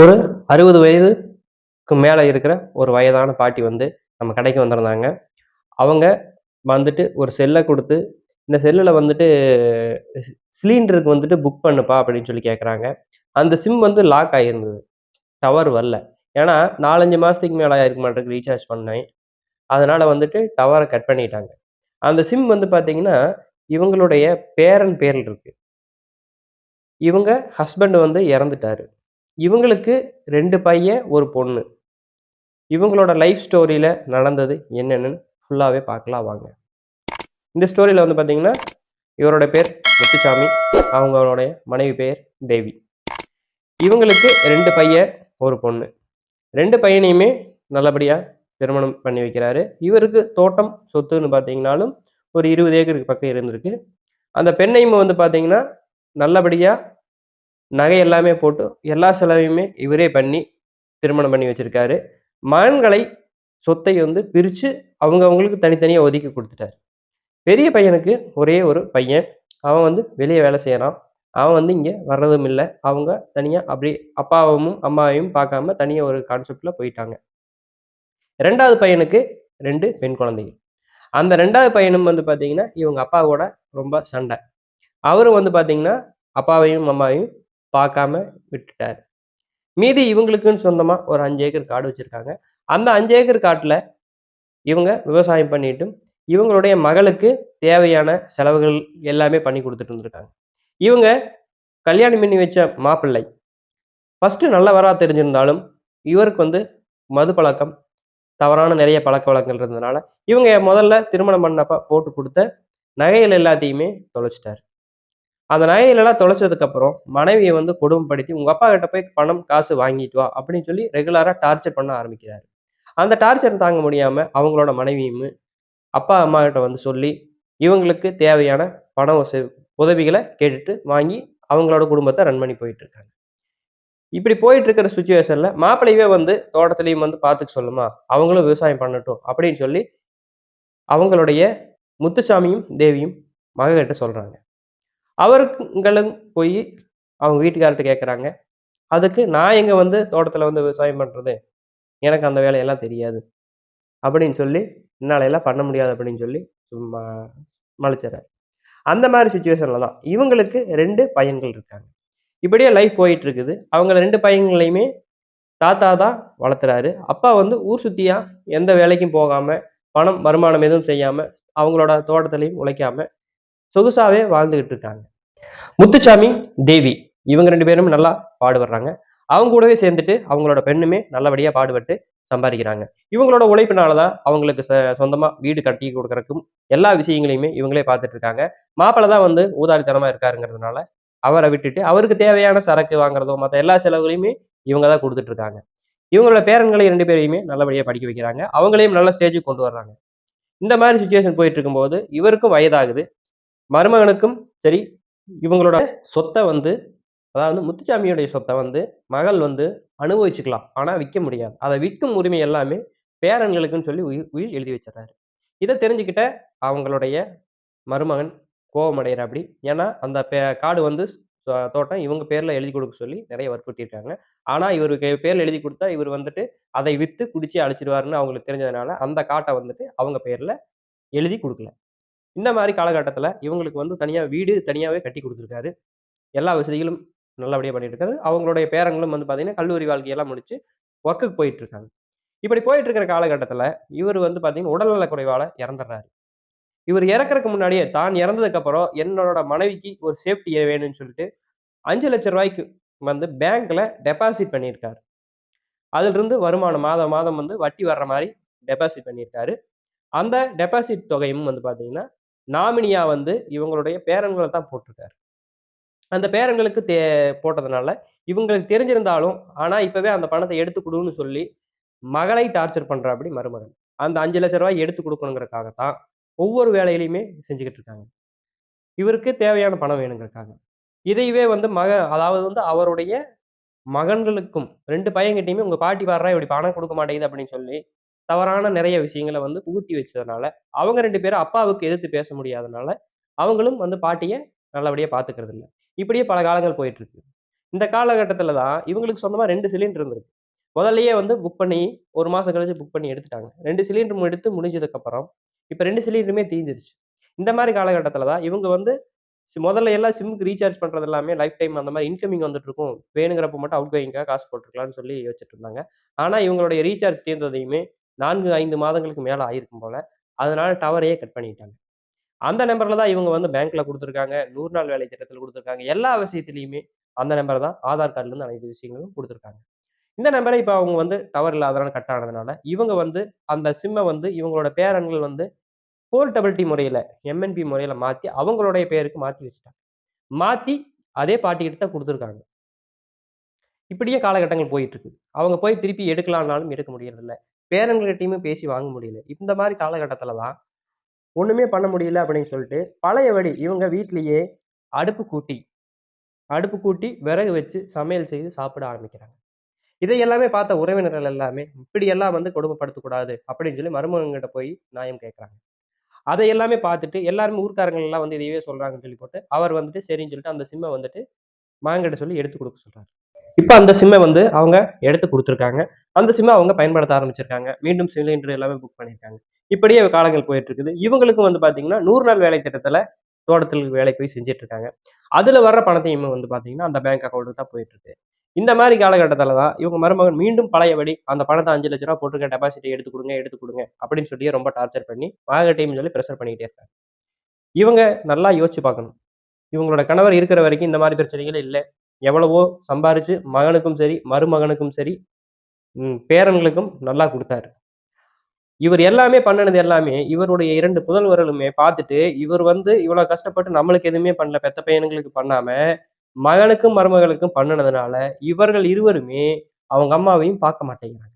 ஒரு அறுபது வயதுக்கு மேலே இருக்கிற ஒரு வயதான பாட்டி வந்து நம்ம கடைக்கு வந்திருந்தாங்க. அவங்க வந்துட்டு ஒரு செல்லை கொடுத்து இந்த செல்லில் வந்துட்டு சிலிண்டருக்கு வந்துட்டு புக் பண்ணுப்பா அப்படின்னு சொல்லி கேட்குறாங்க அந்த சிம் வந்து லாக் ஆகியிருந்தது டவர் வரல. ஏன்னா நாலஞ்சு மாதத்துக்கு மேலே இருக்க மாட்டேங்க ரீசார்ஜ் பண்ணேன். அதனால் வந்துட்டு டவரை கட் பண்ணிட்டாங்க. அந்த சிம் வந்து பார்த்தீங்கன்னா இவங்களுடைய பேரன் பேரில் இருக்கு. இவங்க ஹஸ்பண்ட் வந்து இறந்துட்டாரு. இவங்களுக்கு ரெண்டு பையன் ஒரு பொண்ணு. இவங்களோட லைஃப் ஸ்டோரியில் நடந்தது என்னென்னு ஃபுல்லாகவே பார்க்கலாம் வாங்க. இந்த ஸ்டோரியில் வந்து பார்த்தீங்கன்னா இவரோட பேர் முத்துசாமி அவங்களுடைய மனைவி பேர் தேவி. இவங்களுக்கு ரெண்டு பையன் ஒரு பொண்ணு. ரெண்டு பையனையுமே நல்லபடியாக திருமணம் பண்ணி வைக்கிறாரு. இவருக்கு தோட்டம் சொத்துன்னு பார்த்தீங்கன்னாலும் ஒரு இருபது ஏக்கருக்கு பக்கம் இருந்திருக்கு. அந்த பெண்ணையும் வந்து பார்த்தீங்கன்னா நல்லபடியாக நகை எல்லாமே போட்டு எல்லா செலவையுமே இவரே பண்ணி திருமணம் பண்ணி வச்சிருக்காரு. மகன்களை சொத்தை வந்து பிரித்து அவங்க அவங்களுக்கு தனித்தனியாக ஒதுக்கி கொடுத்துட்டாரு. பெரிய பையனுக்கு ஒரே ஒரு பையன். அவன் வந்து வெளியே வேலை செய்கிறான் அவன் வந்து இங்கே வர்றதும் இல்லை. அவங்க தனியாக அப்படி அப்பாவும் அம்மாவையும் பார்க்காம தனியாக ஒரு கான்செப்டில் போயிட்டாங்க. ரெண்டாவது பையனுக்கு ரெண்டு பெண் குழந்தைகள். அந்த ரெண்டாவது பையனும் வந்து பார்த்தீங்கன்னா இவங்க அப்பாவோட ரொம்ப சண்டை. அவரும் வந்து பார்த்தீங்கன்னா அப்பாவையும் அம்மாவையும் பார்க்காம விட்டுட்டார். மீதி இவங்களுக்குன்னு சொந்தமாக ஒரு அஞ்சு ஏக்கர் காடு வச்சுருக்காங்க. அந்த அஞ்சு ஏக்கர் காட்டில் இவங்க விவசாயம் பண்ணிட்டும் இவங்களுடைய மகளுக்கு தேவையான செலவுகள் எல்லாமே பண்ணி கொடுத்துட்டு இருந்திருக்காங்க இவங்க கல்யாணம் பண்ணி வச்ச மாப்பிள்ளை ஃபஸ்ட்டு நல்லவராக தெரிஞ்சிருந்தாலும் இவருக்கு வந்து மது பழக்கம் தவறான நிறைய பழக்க வழக்கங்கள் இருந்ததுனால இவங்க முதல்ல திருமணம் பண்ணப்ப போட்டு கொடுத்த நகைகள் எல்லாத்தையுமே தொலைச்சிட்டார். அந்த நகைகளெல்லாம் தொலைச்சதுக்கப்புறம் மனைவியை வந்து கொடுமைப்படுத்தி உங்கள் அப்பா கிட்ட போய் பணம் காசு வாங்கிட்டு வா அப்படின்னு சொல்லி ரெகுலராக டார்ச்சர் பண்ண ஆரம்பிக்கிறாரு. அந்த டார்ச்சர் தாங்க முடியாமல் அவங்களோட மனைவியும் அப்பா அம்மா கிட்ட வந்து சொல்லி இவங்களுக்கு தேவையான பண வசதி உதவிகளை கேட்டுட்டு வாங்கி அவங்களோட குடும்பத்தை ரன் பண்ணி போயிட்டு இருக்காங்க இப்படி போயிட்டு இருக்கிற சுச்சுவேஷன்ல மாப்பிள்ளையவே வந்து தோட்டத்துலையும் வந்து பார்த்துக்க சொல்லுமா அவங்களும் விவசாயம் பண்ணட்டும் அப்படின்னு சொல்லி அவங்களுடைய முத்துசாமியும் தேவியும் மககிட்ட சொல்றாங்க. அவருங்களும் போய் அவங்க வீட்டுக்கார்ட்ட கேட்குறாங்க அதுக்கு நான் எங்கே வந்து தோட்டத்தில் வந்து விவசாயம் பண்ணுறது எனக்கு அந்த வேலையெல்லாம் தெரியாது. அப்படின்னு சொல்லி என்னால் எல்லாம் பண்ண முடியாது அப்படின்னு சொல்லி சும்மா மலைச்சிட்றாரு அந்த மாதிரி சுச்சுவேஷனில் தான் இவங்களுக்கு ரெண்டு பையன்கள் இருக்காங்க. இப்படியே லைஃப் போயிட்டு இருக்குது அவங்க ரெண்டு பையன்களையுமே தாத்தா தான் வளர்த்துறாரு. அப்பா வந்து ஊர் சுற்றியாக எந்த வேலைக்கும் போகாமல் பணம் வருமானம் எதுவும் செய்யாமல் அவங்களோட தோட்டத்துலையும் உழைக்காமல் சொகுசாவே வாழ்ந்துகிட்டு இருக்காங்க. முத்துச்சாமி தேவி இவங்க ரெண்டு பேரும் நல்லா பாடுபடுறாங்க. அவங்க கூடவே சேர்ந்துட்டு அவங்களோட பெண்ணுமே நல்லபடியா பாடுபட்டு சம்பாதிக்கிறாங்க. இவங்களோட உழைப்பினால தான் அவங்களுக்கு சொந்தமா வீடு கட்டி கொடுக்கறக்கும் எல்லா விஷயங்களையுமே இவங்களே பார்த்துட்டு இருக்காங்க மாப்பிள்ள தான் வந்து ஊதாரித்தனமா இருக்காருங்கிறதுனால அவரை விட்டுட்டு அவருக்கு தேவையான சரக்கு வாங்குறதோ மற்ற எல்லா செலவுகளையுமே இவங்க தான் கொடுத்துட்டு இருக்காங்க இவங்களோட பேரன்களை ரெண்டு பேரையுமே நல்லபடியாக படிக்க வைக்கிறாங்க. அவங்களையும் நல்ல ஸ்டேஜுக்கு கொண்டு வர்றாங்க. இந்த மாதிரி சுச்சுவேஷன் போயிட்டு இருக்கும்போது இவருக்கும் வயதாகுது. மருமகனுக்கும் சரி இவங்களோட சொத்தை வந்து அதாவது முத்துச்சாமியுடைய சொத்தை வந்து மகள் வந்து அனுபவிச்சுக்கலாம். ஆனால் விற்க முடியாது. அதை விற்கும் உரிமை எல்லாமே பேரன்களுக்குன்னு சொல்லி உயிர் உயிர் எழுதி வச்சிடறாரு. இதை தெரிஞ்சுக்கிட்ட அவங்களுடைய மருமகன் கோபம் அடைகிற அப்படி ஏன்னா அந்த பே காடு வந்து தோட்டம் இவங்க பேரில் எழுதி கொடுக்க சொல்லி நிறைய வற்புறுத்திருக்காங்க ஆனால் இவருக்கு பேரில் எழுதி கொடுத்தா இவர் வந்துட்டு அதை விற்று குடிச்சு அழிச்சிடுவாருன்னு அவங்களுக்கு தெரிஞ்சதுனால அந்த காட்டை வந்துட்டு அவங்க பேரில் எழுதி கொடுக்கல. இந்த மாதிரி காலகட்டத்தில் இவங்களுக்கு வந்து தனியாக வீடு தனியாகவே கட்டி கொடுத்துருக்காரு. எல்லா வசதிகளும் நல்லபடியாக பண்ணிட்டு இருக்காரு அவங்களுடைய பேரங்களும் வந்து பார்த்தீங்கன்னா கல்லூரி வாழ்க்கையெல்லாம் முடிச்சு ஒர்க்குக்கு போயிட்டு இருக்காங்க இப்படி போயிட்டு இருக்கிற காலகட்டத்தில் இவர் வந்து பார்த்தீங்கன்னா உடல்நல குறைவால் இறந்துடுறாரு இவர் இறக்குறதுக்கு முன்னாடியே தான் இறந்ததுக்கப்புறம் என்னோட மனைவிக்கு ஒரு சேஃப்டி வேணும்னு சொல்லிட்டு அஞ்சு லட்சம் ரூபாய்க்கு வந்து பேங்க்ல டெபாசிட் பண்ணியிருக்காரு அதிலிருந்து வருமானம் மாதம் மாதம் வந்து வட்டி வர்ற மாதிரி டெபாசிட் பண்ணியிருக்காரு அந்த டெபாசிட் தொகையும் வந்து பார்த்தீங்கன்னா நாமினியா வந்து இவங்களுடைய பேரன்களை தான் போட்டிருக்காரு. அந்த பேரன்களுக்கு தே போட்டதுனால இவங்களுக்கு தெரிஞ்சிருந்தாலும் ஆனா இப்பவே அந்த பணத்தை எடுத்து கொடுன்னு சொல்லி மகளை டார்ச்சர் பண்றாப்படி மருமகன். அந்த அஞ்சு லட்ச ரூபாய் எடுத்து கொடுக்கணுங்கிறக்காகத்தான் ஒவ்வொரு வேலையிலையுமே செஞ்சுக்கிட்டு இருக்காங்க. இவருக்கு தேவையான பணம் வேணுங்கிறக்காக இதையவே வந்து மக அதாவது வந்து அவருடைய மகன்களுக்கும் ரெண்டு பையன்கிட்டையுமே உங்க பாட்டி பாடுறா இப்படி பணம் கொடுக்க மாட்டேங்குது அப்படின்னு சொல்லி தவறான நிறைய விஷயங்களை வந்து புகுத்தி வச்சதுனால அவங்க ரெண்டு பேரும் அப்பாவுக்கு எதிர்த்து பேச முடியாதனால அவங்களும் வந்து பாட்டியை நல்லபடியாக பார்த்துக்கிறது இல்லை இப்படியே பல காலங்கள் போயிட்டு இருக்கு இந்த காலகட்டத்தில் தான் இவங்களுக்கு சொந்தமாக ரெண்டு சிலிண்டர் இருந்திருக்கு. முதல்லயே வந்து புக் பண்ணி ஒரு மாதம் கழிச்சு புக் பண்ணி எடுத்துட்டாங்க. ரெண்டு சிலிண்டரும் எடுத்து முடிஞ்சதுக்கப்புறம், இப்போ ரெண்டு சிலிண்டருமே தீர்ந்துருச்சு. இந்த மாதிரி காலகட்டத்தில் தான் இவங்க வந்து முதல்ல எல்லாம் சிம்முக்கு ரீசார்ஜ் பண்ணுறது எல்லாமே லைஃப் டைம் அந்த மாதிரி இன்கமிங் வந்துட்டு இருக்கும். வேணுங்கிறப்ப மட்டும் அவுட் கோயிங்காக காசு போட்டுருக்கலாம்னு சொல்லி வச்சுட்டு இருந்தாங்க. ஆனால் இவங்களுடைய ரீசார்ஜ் தீர்ந்ததையுமே 4, 5 மாதங்களுக்கு மேலே ஆயிருக்கும் போல. அதனால டவரையே கட் பண்ணிட்டாங்க. அந்த நம்பர்ல தான் இவங்க வந்து பேங்க்ல கொடுத்துருக்காங்க நூறு நாள் வேலை திட்டத்தில் கொடுத்துருக்காங்க எல்லா விஷயத்திலையுமே அந்த நம்பர் தான் ஆதார் கார்டுலேருந்து அனைத்து விஷயங்களும் கொடுத்துருக்காங்க இந்த நம்பரை இப்போ அவங்க வந்து டவர் இல்லாதனால கட் ஆனதுனால, இவங்க வந்து அந்த சிம்மை வந்து இவங்களோட பேரன்கள் வந்து போர்ட்டபிலிட்டி முறையில் எம்என்பி முறையில் மாற்றி அவங்களுடைய பேருக்கு மாற்றி வச்சுட்டாங்க. மாற்றி அதே பாட்டிக்கிட்ட தான் கொடுத்துருக்காங்க இப்படியே காலகட்டங்கள் போயிட்டு இருக்கு. அவங்க போய் திருப்பி எடுக்கலாம்னாலும் எடுக்க முடியறதில்ல. பேரன்கள்கிட்டையுமே பேசி வாங்க முடியல. இந்த மாதிரி காலகட்டத்தில் தான், ஒன்றுமே பண்ண முடியல அப்படின்னு சொல்லிட்டு, பழையபடி இவங்க வீட்லேயே அடுப்பு கூட்டி அடுப்பு கூட்டி விறகு வச்சு சமையல் செய்து சாப்பிட ஆரம்பிக்கிறாங்க. இதை எல்லாமே பார்த்த உறவினர்கள் எல்லாமே, இப்படியெல்லாம் வந்து கொடுமைப்படுத்தக்கூடாது அப்படின்னு சொல்லி மருமகங்கிட்ட போய் நியாயம் கேட்குறாங்க அதை எல்லாமே பார்த்துட்டு எல்லாருமே ஊர்க்காரங்க எல்லாம் வந்து இதையே சொல்றாங்கன்னு சொல்லி போட்டு, அவர் வந்துட்டு சரின்னு சொல்லிட்டு அந்த சிம்மை வந்துட்டு மகன்கிட்ட சொல்லி எடுத்து கொடுக்க சொல்றாரு. இப்போ அந்த சிம்மை வந்து அவங்க எடுத்து கொடுத்துருக்காங்க அந்த சிம்மை அவங்க பயன்படுத்த ஆரம்பிச்சிருக்காங்க. மீண்டும் சிலிண்டர் எல்லாமே புக் பண்ணியிருக்காங்க. இப்படியே காலங்கள் போயிட்டு இருக்குது. இவங்களுக்கும் வந்து பார்த்தீங்கன்னா, நூறு நாள் வேலை திட்டத்தில் தோட்டத்தில் வேலை போய் செஞ்சுட்டு இருக்காங்க. அதில் வர்ற பணத்தையுமே வந்து பார்த்தீங்கன்னா, அந்த பேங்க் அக்கௌண்ட்டு தான் போயிட்டு இருக்கு. இந்த மாதிரி காலகட்டத்தில் தான் இவங்க மருமகன் மீண்டும் பழையபடி அந்த பணத்தை அஞ்சு லட்ச ரூபா போட்டிருக்க டெபாசிட்டி எடுத்து கொடுங்க எடுத்து கொடுங்க அப்படின்னு சொல்லி ரொம்ப டார்ச்சர் பண்ணி, மகன்கிட்டயும் சொல்லி ப்ரெஷர் பண்ணிக்கிட்டே இருக்காங்க. இவங்க நல்லா யோசிச்சு பார்க்கணும். இவங்களோட கணவர் இருக்கிற வரைக்கும் இந்த மாதிரி பிரச்சனைகள் இல்லை எவ்வளவோ சம்பாரிச்சு மகனுக்கும் சரி, மருமகனுக்கும் சரி, பேரன்களுக்கும் நல்லா கொடுத்தாரு இவர் எல்லாமே பண்ணுனது எல்லாமே இவருடைய இரண்டு புதல்வர்களுமே பார்த்துட்டு, இவர் வந்து இவ்வளவு கஷ்டப்பட்டு நம்மளுக்கு எதுவுமே பண்ணல, பெத்த பையனுங்களுக்கு பண்ணாம, மகனுக்கும் மருமகளுக்கும் பண்ணுனதுனால, இவர்கள் இருவருமே அவங்க அம்மாவையும் பார்க்க மாட்டேங்கிறாங்க.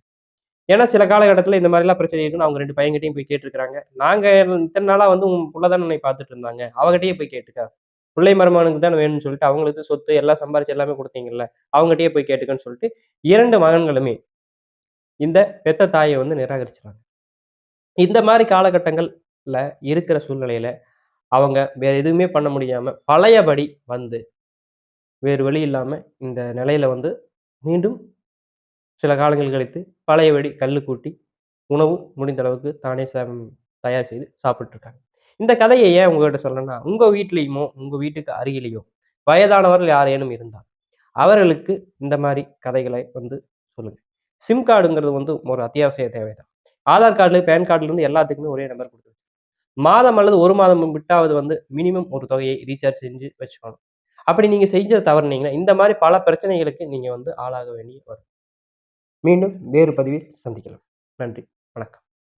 ஏன்னா சில காலகட்டத்தில் இந்த மாதிரிலாம் பிரச்சனை இருக்குன்னு அவங்க ரெண்டு பையன்கிட்டயும் போய் கேட்டிருக்கிறாங்க நாங்க இத்தனை நாளாக வந்து உன் புள்ள தானே பார்த்துட்டு இருந்தாங்க. அவகிட்டயே போய் கேட்டுக்க. பிள்ளை மருமகனுக்கு தான் வேணும்னு சொல்லிட்டு அவங்களுக்கு சொத்து எல்லாம் சம்பாரிச்சு எல்லாமே கொடுத்தீங்கல்ல அவங்ககிட்டயே போய் கேட்டுக்கன்னு சொல்லிட்டு இரண்டு மகன்களுமே இந்த பெத்த தாயை வந்து நிராகரிச்சுட்டாங்க. இந்த மாதிரி காலகட்டங்கள்ல இருக்கிற சூழ்நிலையில, அவங்க வேற எதுவுமே பண்ண முடியாம பழையபடி வந்து, வேறு வழி இல்லாம இந்த நிலையில வந்து மீண்டும் சில காலங்கள் கழித்து பழையபடி கல் கூட்டி, உணவு முடிந்த அளவுக்கு தானே சம் தயார் செய்து சாப்பிட்டுருக்காங்க இந்த கதையை ஏன் உங்ககிட்ட சொல்லணும்னா உங்க வீட்லேயுமோ உங்க வீட்டுக்கு அருகிலேயோ வயதானவர்கள் யாரேனும் இருந்தால், அவர்களுக்கு இந்த மாதிரி கதைகளை வந்து சொல்லுங்க. சிம் கார்டுங்கிறது வந்து ஒரு அத்தியாவசிய தேவை தான். ஆதார் கார்டு பேன் கார்டுலேருந்து எல்லாத்துக்குமே ஒரே நம்பர் கொடுத்துருக்கு மாதம் அல்லது ஒரு மாதம் விட்டாவது வந்து மினிமம் ஒரு தொகையை ரீசார்ஜ் செஞ்சு வச்சுக்கணும். அப்படி நீங்க செஞ்ச தவறுனீங்கன்னா, இந்த மாதிரி பல பிரச்சனைகளுக்கு நீங்க வந்து ஆளாக வேண்டிய வரும். மீண்டும் வேறு பதிவில் சந்திக்கலாம். நன்றி, வணக்கம்.